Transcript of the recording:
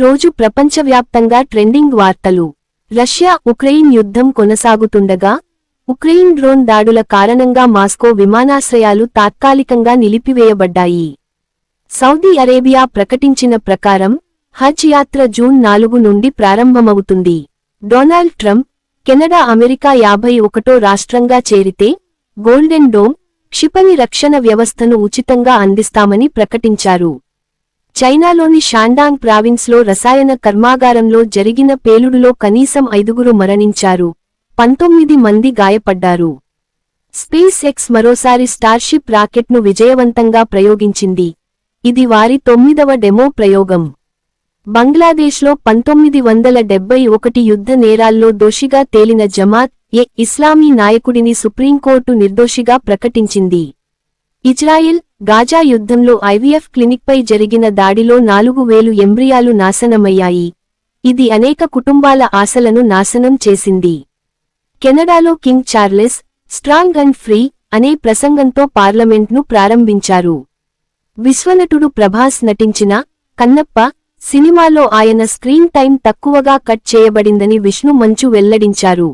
రోజు ప్రపంచవ్యాప్తంగా ట్రెండింగ్ వార్తలు. రష్యా ఉక్రెయిన్ యుద్ధం కొనసాగుతుండగా ఉక్రెయిన్ డ్రోన్ దాడుల కారణంగా మాస్కో విమానాశ్రయాలు తాత్కాలికంగా నిలిపివేయబడ్డాయి. సౌదీ అరేబియా ప్రకటించిన ప్రకారం హజ్ యాత్ర జూన్ నాలుగు నుండి ప్రారంభమవుతుంది. డొనాల్డ్ ట్రంప్ కెనడా అమెరికా యాభై ఒకటో రాష్ట్రంగా చేరితే గోల్డెన్ డోమ్ క్షిపణి రక్షణ వ్యవస్థను ఉచితంగా అందిస్తామని ప్రకటించారు. చైనాలోని షాండాంగ్ ప్రావిన్స్లో రసాయన కర్మాగారంలో జరిగిన పేలుడులో కనీసం ఐదుగురు మరణించారు. పంతొమ్మిది మంది గాయపడ్డారు. స్పేస్ ఎక్స్ మరోసారి స్టార్షిప్ రాకెట్ను విజయవంతంగా ప్రయోగించింది. ఇది వారి తొమ్మిదవ డెమో ప్రయోగం. బంగ్లాదేశ్లో పంతొమ్మిది వందల డెబ్బై ఒకటి యుద్ధ నేరాల్లో దోషిగా తేలిన జమాత్ ఎ ఇస్లామీ నాయకుడిని సుప్రీంకోర్టు నిర్దోషిగా ప్రకటించింది. ఇజ్రాయిల్ గాజా యుద్ధంలో ఐవీఎఫ్ క్లినిక్పై జరిగిన దాడిలో నాలుగు వేలు ఎంబ్రియాలు నాశనమయ్యాయి. ఇది అనేక కుటుంబాల ఆశలను నాశనం చేసింది. కెనడాలో King Charles strong and free అనే ప్రసంగంతో పార్లమెంట్ను ప్రారంభించారు. విశ్వనటుడు ప్రభాస్ నటించిన కన్నప్ప సినిమాలో ఆయన స్క్రీన్ టైం తక్కువగా కట్ చేయబడిందని విష్ణు మంచు వెల్లడించారు.